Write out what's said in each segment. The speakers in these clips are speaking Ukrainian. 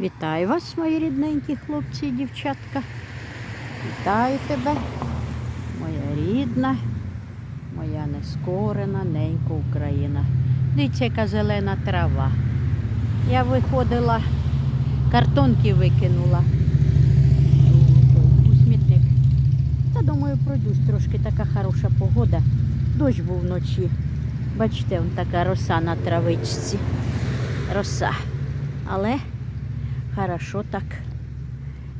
Вітаю вас, мої рідненькі хлопці і дівчатка. Вітаю тебе, моя рідна, моя нескорена, ненька Україна. Дивіться, яка зелена трава. Я виходила, картонки викинула у смітник. Та думаю, пройдусь трошки така хороша погода. Дощ був вночі. Бачите, он така роса на травичці. Роса. Але хорошо так.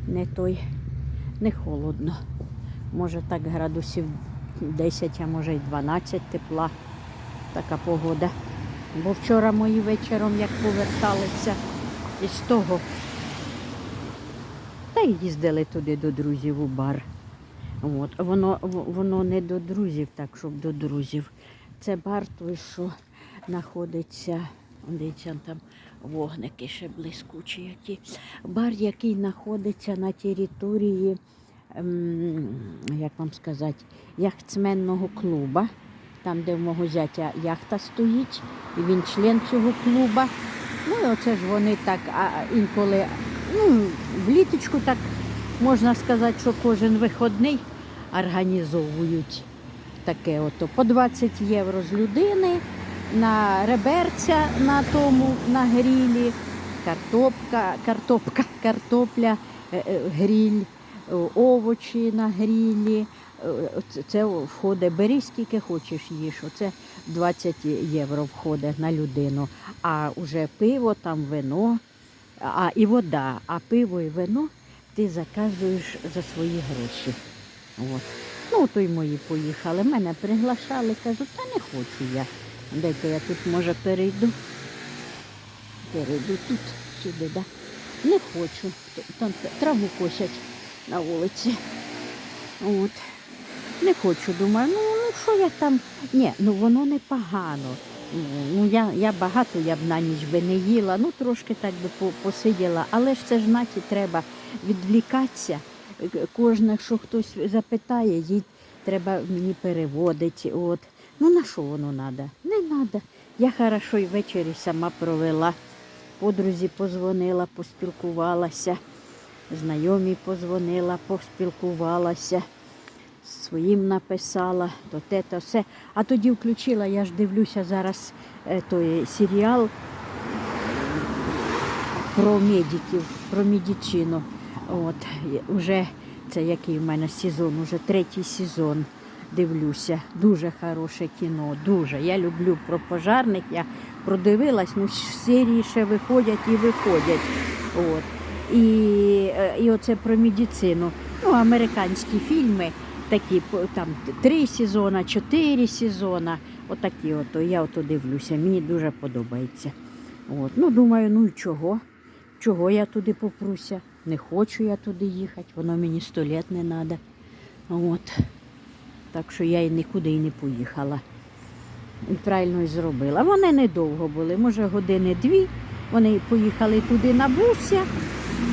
Не той, не холодно. Може так градусів 10, а може й 12 тепла. Така погода. Бо вчора мої вечором, як поверталися із того, та й їздили туди до друзів у бар. От. Воно, воно не до друзів, так, щоб до друзів. Це бар той, що знаходиться, дивіться, там вогники ще блискучі які. Бар, який знаходиться на території, ем, як вам сказати, яхтсменного клуба, там, де в мого зятя яхта стоїть, і він член цього клуба. Ну оце ж вони так а, інколи ну, в літочку так можна сказати, що кожен вихідний організовують таке ото по 20 євро з людини на реберця на тому на грілі, картопка, картопка, картопля, е, е, гріль, е, овочі на грілі. Це входить, бери скільки хочеш їж. Оце 20 євро входить на людину. А вже пиво, там вино, а і вода, а пиво і вино ти заказуєш за свої гроші. От. Ну, то й мої поїхали. Мене приглашали, кажу, та не хочу я. Дайте я тут, може, перейду. Перейду тут, сюди, да? Не хочу. Там траву косять на вулиці. От. Не хочу, думаю, ну, ну що я там. Ні, ну воно не погано. Ну, я, я багато я б на ніч би не їла, ну трошки так би посиділа, але ж це ж наті треба відвлікатися. Кожне, що хтось запитає, їй треба мені переводити. От. Ну на що воно треба? Треба. Я хорошо і ввечері сама провела. Подрузі позвонила, поспілкувалася, знайомій позвонила, поспілкувалася, своїм написала, то те, то все. А тоді включила, я ж дивлюся зараз е, той серіал про медиків, про медичину. От, уже це який в мене сезон, уже третій сезон. Дивлюся, дуже хороше кіно, дуже. Я люблю про пожарних. Я продивилась, ну серії ще виходять і виходять. От. І, е, і оце про медицину. Ну, американські фільми, такі там три сезона, чотири сезона. Отакі ото. Я ото дивлюся. Мені дуже подобається. От. Ну, думаю, ну і чого? Чого я туди попруся? Не хочу я туди їхати, воно мені сто літ не треба. От. Так що я і нікуди і не поїхала. Правильно і зробила. Вони недовго були, може години дві. Вони поїхали туди на бусі,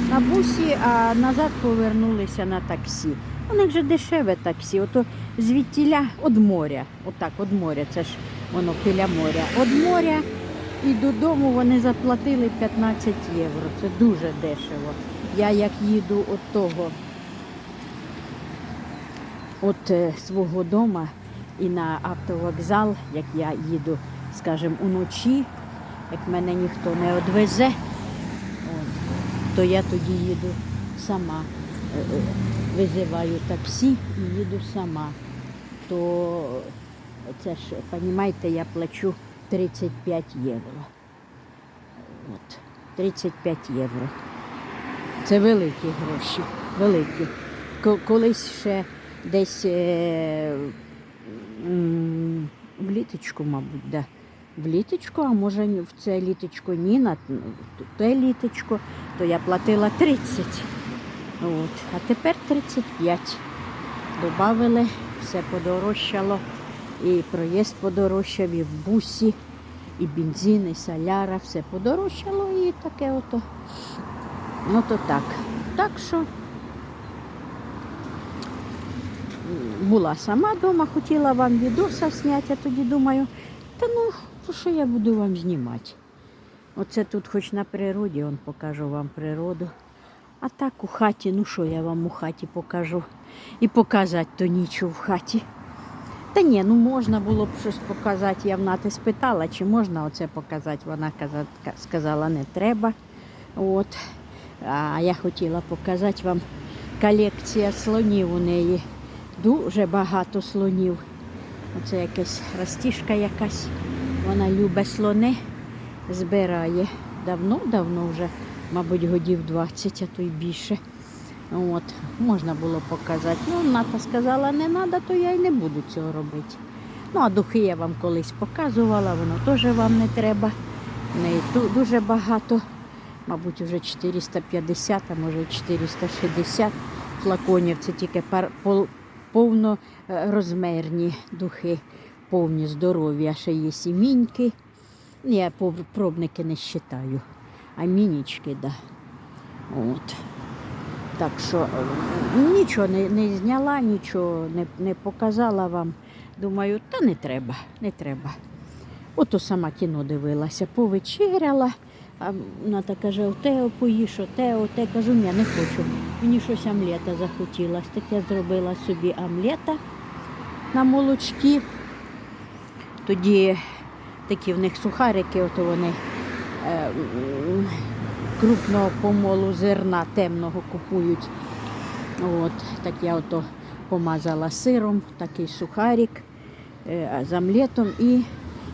на бусі, а назад повернулися на таксі. У них же дешеве таксі, ото звідтіля від моря. Отак, від моря, це ж воно біля моря. Від моря і додому вони заплатили 15 євро. Це дуже дешево. Я як їду від того, від е, свого дому і на автовокзал, як я їду, скажімо, уночі, як мене ніхто не одвезе, то я тоді їду сама. Е, е, Визиваю таксі і їду сама. То це ж, розумієте, я плачу 35 євро. От, 35 євро. Це великі гроші, великі. Колись ще десь е, в літочку, мабуть, да. В літочку, а може в це літочко ні, на те літочко, то я платила 30. От. А тепер 35. Добавили, все подорожчало. І проїзд подорожчав, і в бусі, і бензин, і соляра, все подорожчало і таке ото. Ну то так. Так що була сама вдома, хотіла вам відоса зняти, а тоді думаю, та ну, що я буду вам знімати? Оце тут хоч на природі, он покажу вам природу. А так у хаті, ну що я вам у хаті покажу? І показати то нічого в хаті. Та ні, ну можна було б щось показати. Я в нати спитала, чи можна оце показати. Вона каза- ка- сказала, не треба. От. А я хотіла показати вам колекція слонів у неї. Дуже багато слонів. Оце якась растішка якась. Вона любить слони, збирає. Давно-давно вже, мабуть, годів 20, а то й більше. От, можна було показати. Ну, Ната сказала, не треба, то я й не буду цього робити. Ну, а духи я вам колись показувала, воно теж вам не треба. Ту- дуже багато, мабуть, вже 450, а може 460 флаконів. Це тільки пар, повнорозмірні духи, повні здорові, а ще є і міньки. Я пробники не вважаю, а мінічки, да. От. Так що е, нічого не, не зняла, нічого не, не показала вам. Думаю, та не треба, не треба. Ото сама кіно дивилася, повечеряла. А Ната каже, оте поїж, оте, оте. Кажу, ні, не хочу. Мені щось омлета захотілося. Так я зробила собі омлета на молочці. Тоді такі в них сухарики, ото вони е, крупного помолу зерна темного купують. От, так я ото помазала сиром, такий сухарик е, з омлетом і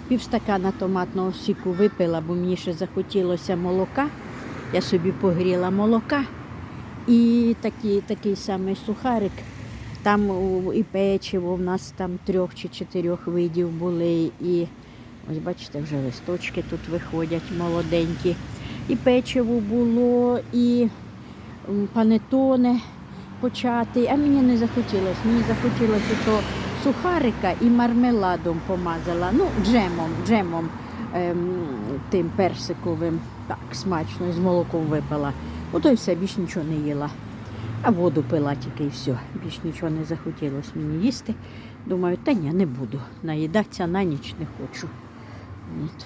півстакана томатного сіку випила, бо мені ще захотілося молока. Я собі погріла молока. І такий, такий самий сухарик. Там і печиво в нас там трьох чи чотирьох видів були. І ось бачите, вже листочки тут виходять молоденькі. І печиво було, і м, панетоне почати. А мені не захотілося. Мені захотілося то сухарика і мармеладом помазала. Ну, джемом, джемом ем, тим персиковим. Так, смачно, з молоком випила. Ото і все, більш нічого не їла. А воду пила тільки і все. Більш нічого не захотілося мені їсти. Думаю, та ні, не буду. Наїдатися на ніч не хочу. От.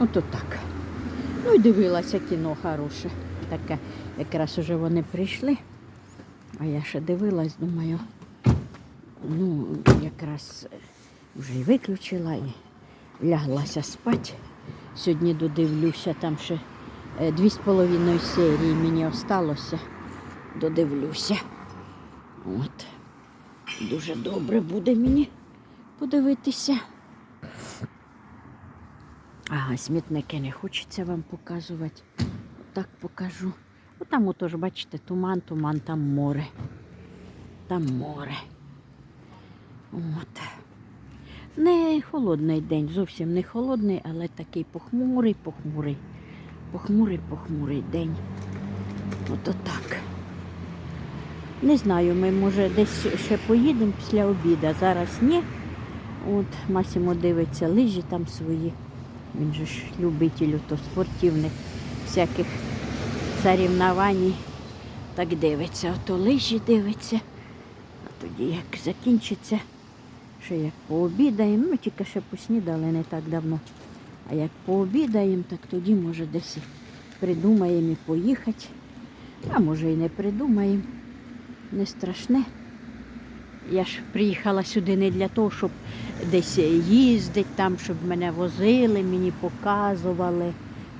Ото так. Ну і дивилася кіно хороше. Таке, якраз уже вони прийшли. А я ще дивилась, думаю, ну, якраз вже і виключила і ляглася спати. Сьогодні додивлюся, там ще е, дві з половиною серії мені осталося. Додивлюся. От. Дуже добре буде мені подивитися. Ага, смітники не хочеться вам показувати. Так покажу. От там отож, бачите, туман, туман, там море. Там море. От. Не холодний день, зовсім не холодний, але такий похмурий, похмурий. Похмурий, похмурий день. Ото так. Не знаю, ми може десь ще поїдемо після обіду. Зараз ні. От Масімо дивиться лижі там свої. Він же ж любитель то спортивних всяких соревнований. Так дивиться, ото лижі дивиться. А тоді як закінчиться, ще як пообідаємо, ми тільки ще поснідали не так давно. А як пообідаємо, так тоді може десь придумаємо і поїхати. А може і не придумаємо. Не страшне. Я ж приїхала сюди не для того, щоб десь їздити, там, щоб мене возили, мені показували.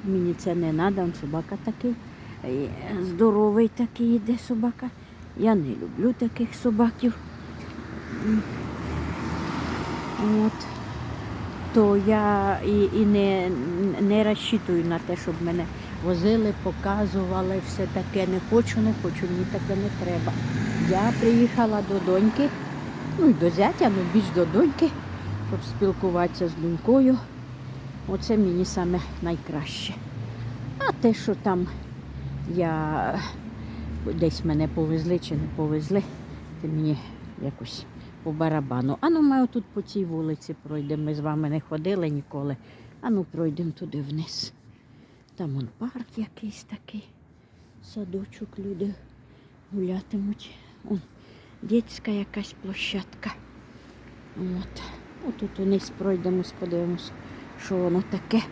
Мені це не треба, собака такий. е, Здоровий такий іде собака. Я не люблю таких собаків. От. То я і, і не, не розчитую на те, щоб мене возили, показували, все таке. Не хочу, не хочу, мені таке не треба. Я приїхала до доньки, ну і до зятя, ну більш до доньки, щоб спілкуватися з донькою. Оце мені саме найкраще. А те, що там я десь мене повезли чи не повезли, це мені якось по барабану. А ну ми отут по цій вулиці пройдемо. Ми з вами не ходили ніколи. А ну пройдемо туди вниз. Там он парк якийсь такий, садочок, люди гулятимуть. Он дітська якась площадка. От. Отут униз пройдемо, подивимось, що воно таке.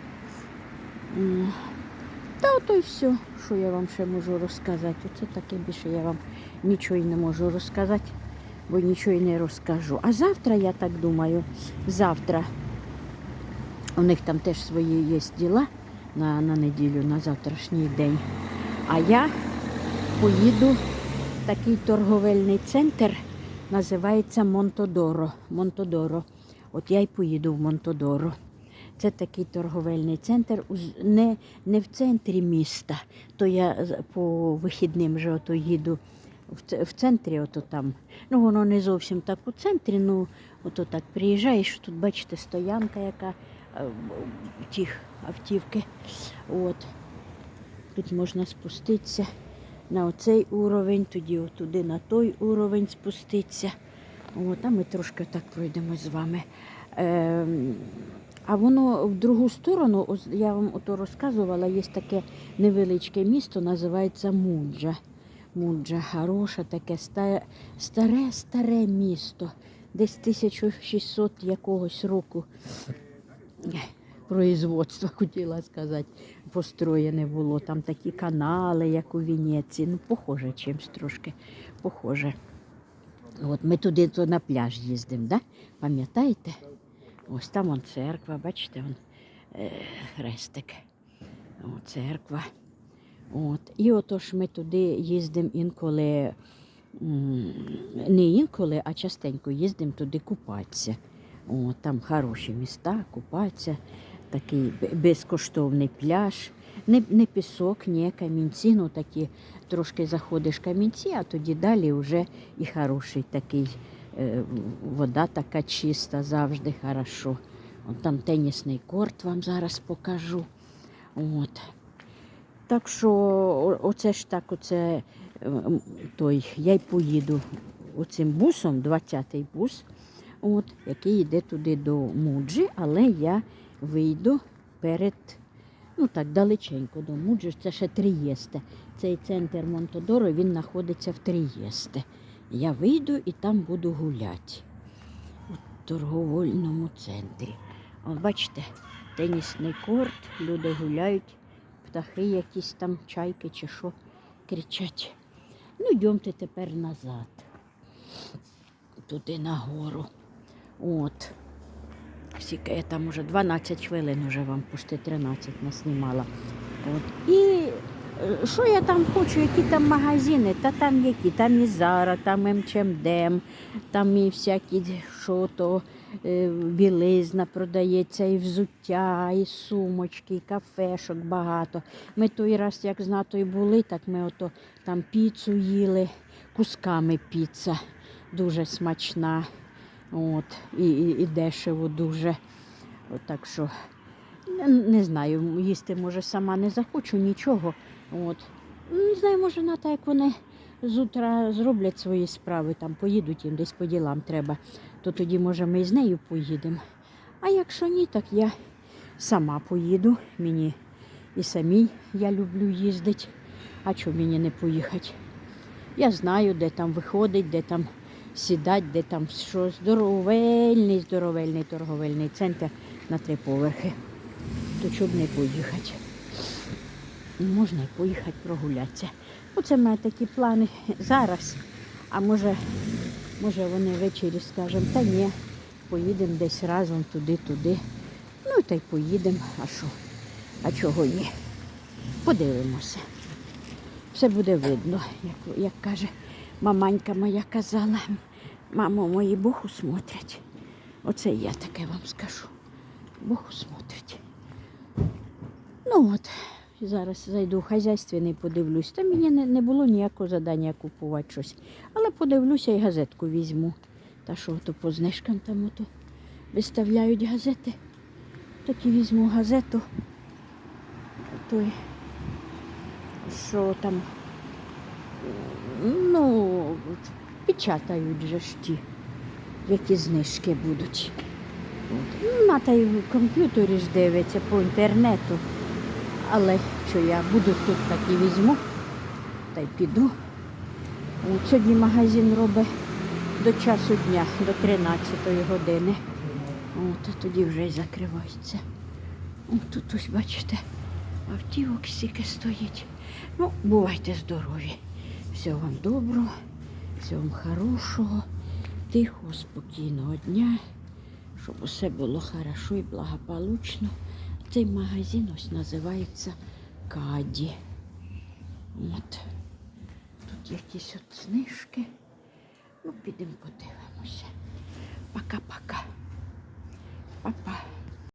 Та ото й все, що я вам ще можу розказати. Оце таке більше я вам нічого й не можу розказати, бо нічого й не розкажу. А завтра, я так думаю, завтра у них там теж свої є діла на, на неділю, на завтрашній день. А я поїду в такий торговельний центр, називається Монтодоро. Монтодоро. От я й поїду в Монтодоро. Це такий торговельний центр, не, не в центрі міста. То я по вихідним вже ото їду в, центрі, ото там. Ну, воно не зовсім так у центрі, ну ото так приїжджаєш, тут бачите, стоянка, яка е, тих автівки. От. Тут можна спуститися на оцей уровень, тоді туди на той уровень спуститися. От, а ми трошки так пройдемо з вами. Ем, а воно в другу сторону, я вам ото розказувала, є таке невеличке місто, називається Муджа. Муджа, хороше таке старе, старе місто. Десь 1600 якогось року производства, хотіла сказати, построєне було. Там такі канали, як у Венеції. Ну, похоже чимось трошки. Похоже. От ми туди то на пляж їздимо, да? пам'ятаєте? Ось там он церква, бачите, он, е, хрестик. О, церква. От. І отож ми туди їздимо інколи, не інколи, а частенько їздимо туди купатися. О, там хороші міста, купатися, такий безкоштовний пляж. Не, не пісок, ні камінці, ну такі трошки заходиш камінці, а тоді далі вже і хороший такий, е, вода така чиста, завжди хорошо. От там тенісний корт вам зараз покажу. От. Так що оце ж так, оце той, я й поїду оцим бусом, 20-й бус, от, який йде туди до Муджі, але я вийду перед, ну так, далеченько до Муджі, це ще Трієсте. Цей центр Монтодоро, він знаходиться в Трієсте. Я вийду і там буду гуляти у торговельному центрі. От бачите, тенісний корт, люди гуляють, птахи якісь там, чайки чи що кричать. Ну, йдемте тепер назад. Туди нагору. От. Скільки я там уже 12 хвилин вже вам пусти 13 наснімала. От. І що я там хочу, які там магазини? Та там які, там і Зара, там МЧМД, там і всякі, що то е, білизна продається, і взуття, і сумочки, і кафешок багато. Ми той раз, як з натою були, так ми ото там піцу їли, кусками піца. Дуже смачна. От, і, і, і дешево дуже. От, так що не знаю, їсти може сама не захочу нічого. От. Не знаю, може на так, як вони з утра зроблять свої справи, там поїдуть їм десь по ділам треба, то тоді, може, ми з нею поїдемо. А якщо ні, так я сама поїду. Мені і самій я люблю їздити. А чого мені не поїхати? Я знаю, де там виходить, де там сідати, де там що здоровельний, здоровельний торговельний центр на три поверхи. То б не поїхати? Можна і поїхати прогулятися. Оце в мене такі плани зараз. А може, може вони ввечері скажемо, та ні, поїдемо десь разом туди-туди. Ну та й поїдемо. А що? А чого ні? Подивимося. Все буде видно, як, як каже маманька моя казала. Мамо, мої Богу смотрять. Оце я таке вам скажу. Богу смотрять. Ну от, зараз зайду в хазяйственний, подивлюсь. Та мені не, не було ніякого задання купувати щось. Але подивлюся і газетку візьму. Та що то по знижкам там ото виставляють газети. Так і візьму газету. Той, що там, ну, печатають же ж ті, які знижки будуть. От. Ну, на та й в комп'ютері ж дивиться по інтернету. Але що я буду тут так і візьму, та й піду. От, сьогодні магазин робить до часу дня, до 13 години. От, а тоді вже й закривається. От тут ось, бачите, Автівок стільки стоїть. Ну, бувайте здорові. Всього вам доброго, всього вам хорошого, тихого, спокійного дня, щоб усе було хорошо і благополучно. Цей магазин ось називається Каді. От. Тут якісь от знижки. Ну, підемо подивимося. Пока-пока. Па-па.